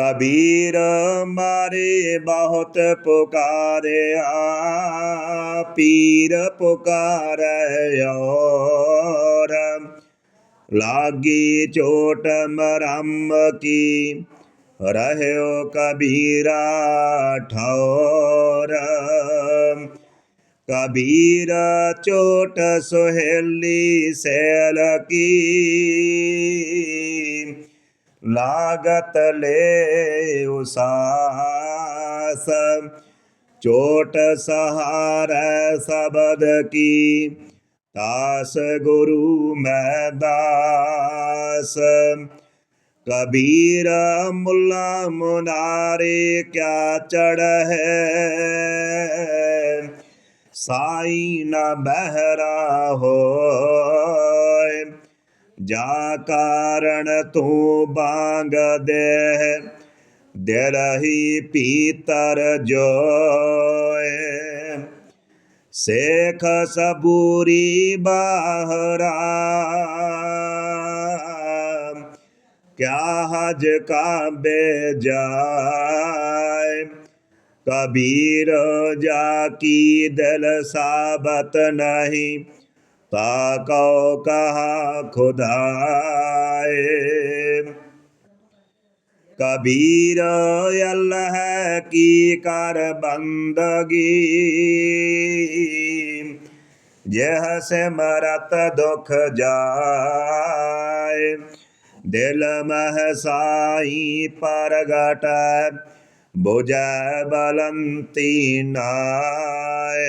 कबीर मारे बहुत पुकारिया पीर पुकार और लागी चोट मरम की। रहो कबीरा ठौर। कबीर चोट सोहेली सैल की। लागत ले उसास चोट सहार सबद की तास गुरु मैं दास कबीर मुल्ला मुनारे क्या चढ़ है साई न बहरा हो जा कारण तू बांग दे दिल ही पीतर जो शेख सबूरी बाहरा। क्या हज का बेजाय कबीर जा की दिल साबत नहीं। ताको कहा खुदाए कबीर अल्लाह की कर बंदगी। यह से मरत दुख जाए। दिल मह साई परगट बुझ बलंती नाय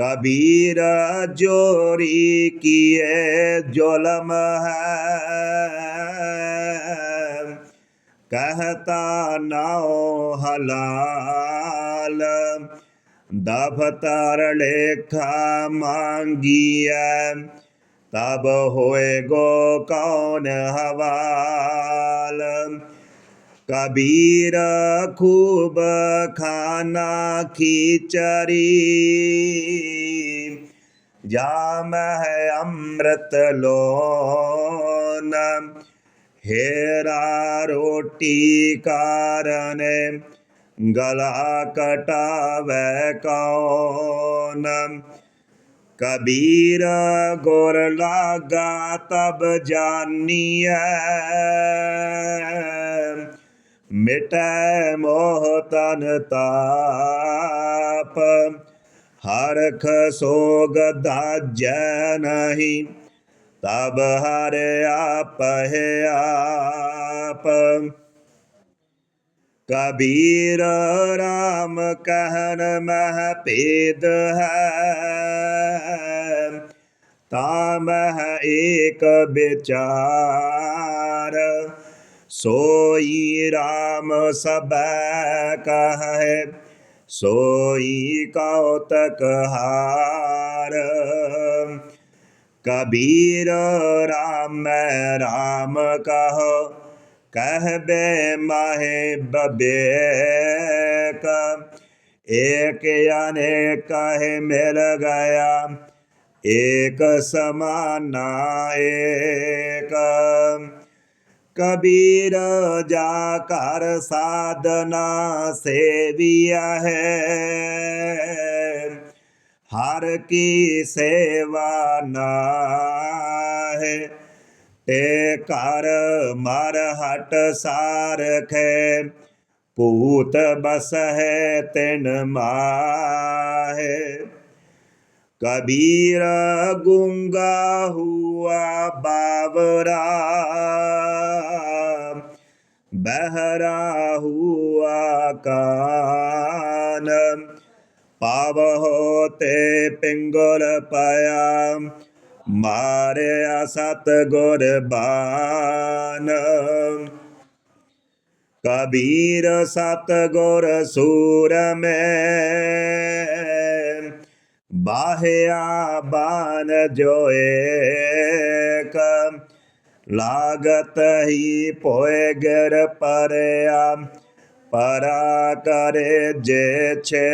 कबीर जोरी किए जुलम है। कहता नाओ हलाल, दफ्तर लेखा मांगिया तब होए गो कौन हवाल? कबीर खूब खाना खिचड़ी। जाम है अमृत लोन। हेरा रोटी कारण गला कटावे कौन। कबीर गोर लागा तब जानिए। मिट मोह तन ताप। हरख सोग दाज नहीं, तब हर आप है आप। कबीर राम कहन मह पेद है ताम है एक विचार। सोई राम सब कहे, सोई कौतक हार। कबीर राम राम कहो, कहबे माहे बबे एक अनेक कहे मिल गया, एक समाना एक कबीर जाकर साधना सेविया है। हर की सेवा न है। ते कर मर हट सार खे। पूत बस है तिन माहे। कबीर गुंगा हुआ बावरा बहरा हुआ कान पाव होते पिंगल पाया मारे असत गुर बान कबीर सत गुर सूर में બાહ્યા બાન જોએક લાગત હી પોય ગર પરયા પરા કરે જે છે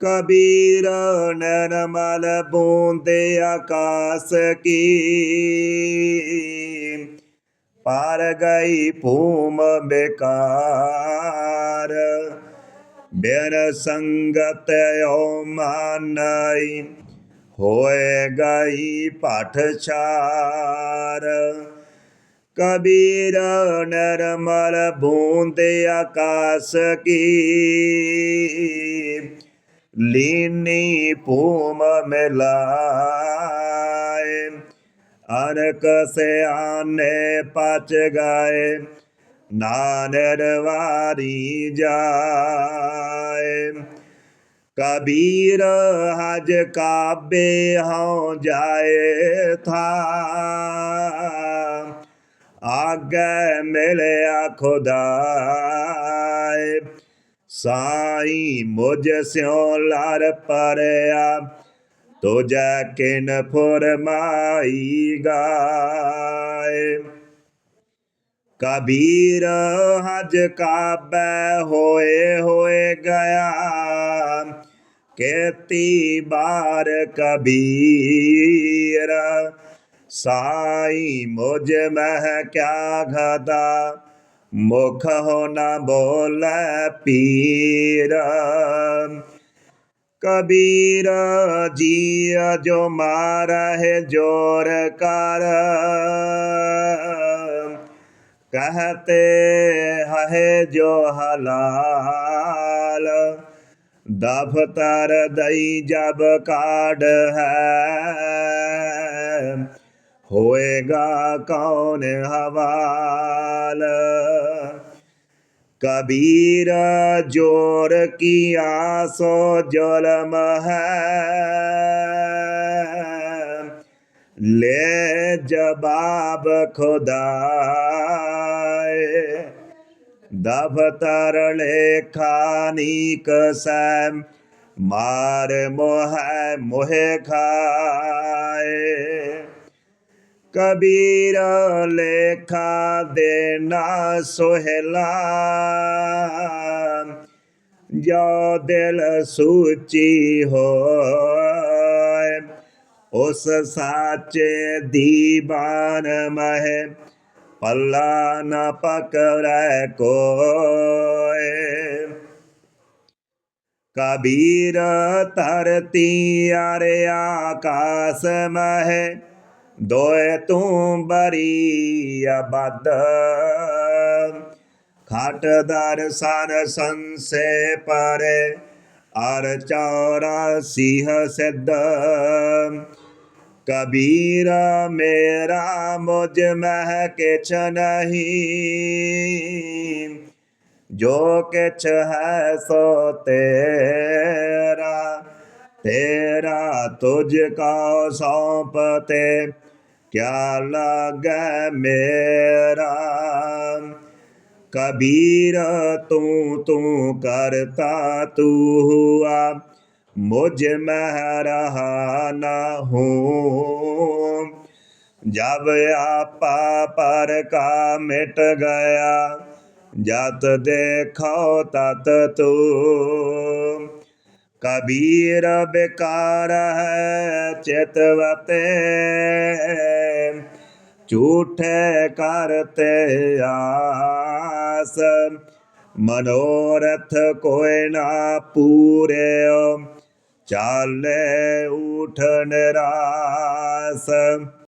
કબીર નરમલ બૂંદે આકાશ કી પાર ગઈ ભૂમ બેકાર ਬਿਨ ਸੰਗਤ ਓ ਮਾਨਈ ਹੋਏ ਗਈ ਪਠ ਕਬੀਰ ਨਰਮਲ ਬੂੰਦ ਆਕਾਸ ਕੀ ਲੀਨੀ ਭੂਮ ਮਿਲਾਏ ਅਨਕ ਸਿਆਨੇ ਪਚ ਗਏ नानर वारी जाए। कबीर हज काब्य हों जाए था। आगे मिले खुदाए। साई मुझ स्यो लार पर तुझ किन फुरमाई गाए। कबीर हज का होए होए गया। केती बार कबीर, साई मुझ मह क्या घदा। मुख हो न बोल पीर। कबीर जी जो मार है ज़ोर कर। ਕਹਤੇ ਹੈ ਜੋ ਹਲਾਲ ਦਫਤਰ ਦਈ ਜਬ ਕਾਢ ਹੈ ਹੋਏਗਾ ਕੌਣ ਹਵਾਲ ਕਬੀਰ ਜੋਰ ਕੀ ਆਸੋ ਜਲਮ ਹੈ ले जवाब खुदाए। दफ्तर खानी कसम मार मोह मोह खाए। कबीर लेखा देना सोहेला, जो दिल सूची हो ਉਸ ਸਾਚੇ ਦੀਵਾਨ ਮਹਿ ਪੱਲਾ ਨਾ ਪਕੜੈ ਕੋਏ। ਕਬੀਰ ਧਰਤੀ ਅਰੇ ਆਕਾਸ ਮਹਿ, ਦੋਏ ਤੂੰ ਬਰੀ ਅਬਦ ਖਾਟ ਦਰ ਸਨ ਸੰਸੇ ਪਰੇ, ਅਰ ਚੌਰਾ ਸਿਹ ਸਿੱਧ। कबीरा मेरा मुझ मह किछ नहीं जो किछ है सो तेरा तेरा तुझको सौंपते, क्या लग मेरा? कबीर तू तू करता तू हुआ ਮੁਝ ਮਹਿ ਰਹਾ ਨਾ ਹੂੰ। ਜਬ ਆਪਾ ਪਰ ਕਾ ਮਿਟ ਗਿਆ, ਜਤ ਦੇਖੋ ਤਤ ਤੂੰ। ਕਬੀਰ ਬੇਕਾਰ ਹੈ ਚਿਤਵਤੇ ਝੂਠੇ ਕਰਤੇ ਆਸ। ਮਨੋਰਥ ਕੋਇ ਨਾ ਪੂਰਿਓ ਚਾਲੇ ਉਠਨ ਰਾਸ।